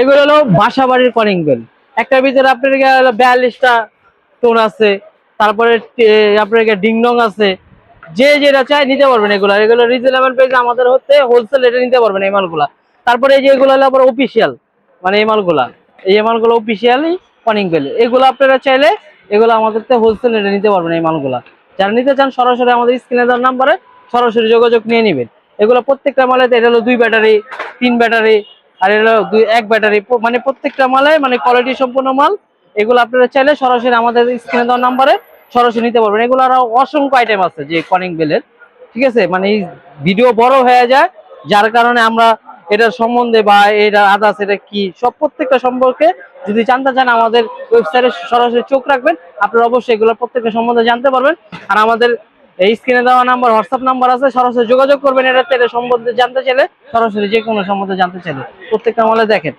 এগুলো হলো বাসা বাড়ির কলিং বেল একটার ভিতরে আপনার বিয়াল্লিশটা টোন আছে, তারপরে আপনার ডিংডং আছে। যে যেটা চাই নিতে পারবেন এগুলো। এগুলো রিজনেবল প্রাইসে আমাদের হচ্ছে হোলসেল রেটে নিতে পারবেন এই মালগুলা। তারপরে এই যে এগুলো হলো আবার অফিসিয়াল মানে এই মালগুলা। এই মালগুলো অফিসিয়ালি কলিং বেল এগুলো আপনারা চাইলে এগুলো আমাদের হোলসেল রেটে নিতে পারবেন এই মালগুলা। যারা নিতে চান সরাসরি আমাদের স্ক্রিনে দেওয়ার নাম্বারে সরাসরি যোগাযোগ নিয়ে নেবেন। এগুলো প্রত্যেকটা মালে এটা হলো দুই ব্যাটারি, তিন ব্যাটারি আর এটা হলো দুই এক ব্যাটারি। মানে প্রত্যেকটা মালে মানে কোয়ালিটি সম্পূর্ণ মাল, এগুলো আপনারা চাইলে সরাসরি আমাদের স্ক্রিনে দেওয়ার নাম্বারে সরাসরি নিতে পারবেন। এগুলো আরও অসংখ্য আইটেম আছে যে কনিং বেলের ঠিক আছে? মানে ভিডিও বড় হয়ে যায়, যার কারণে আমরা এটার সম্বন্ধে বা এটা আদার্স এটা কি, সব প্রত্যেকটা সম্পর্কে যদি জানতে চান আমাদের ওয়েবসাইটে সরাসরি চোখ রাখবেন। আপনারা অবশ্যই এগুলো প্রত্যেকটা সম্বন্ধে জানতে পারবেন। আর আমাদের এই স্ক্রিনে দেওয়া নাম্বার হোয়াটসঅ্যাপ নাম্বার আছে, সরাসরি যোগাযোগ করবেন এটাতে এটা সম্বন্ধে জানতে চাইলে, সরাসরি যে কোনো সম্বন্ধে জানতে চাইলে। প্রত্যেকটা মালে দেখেন।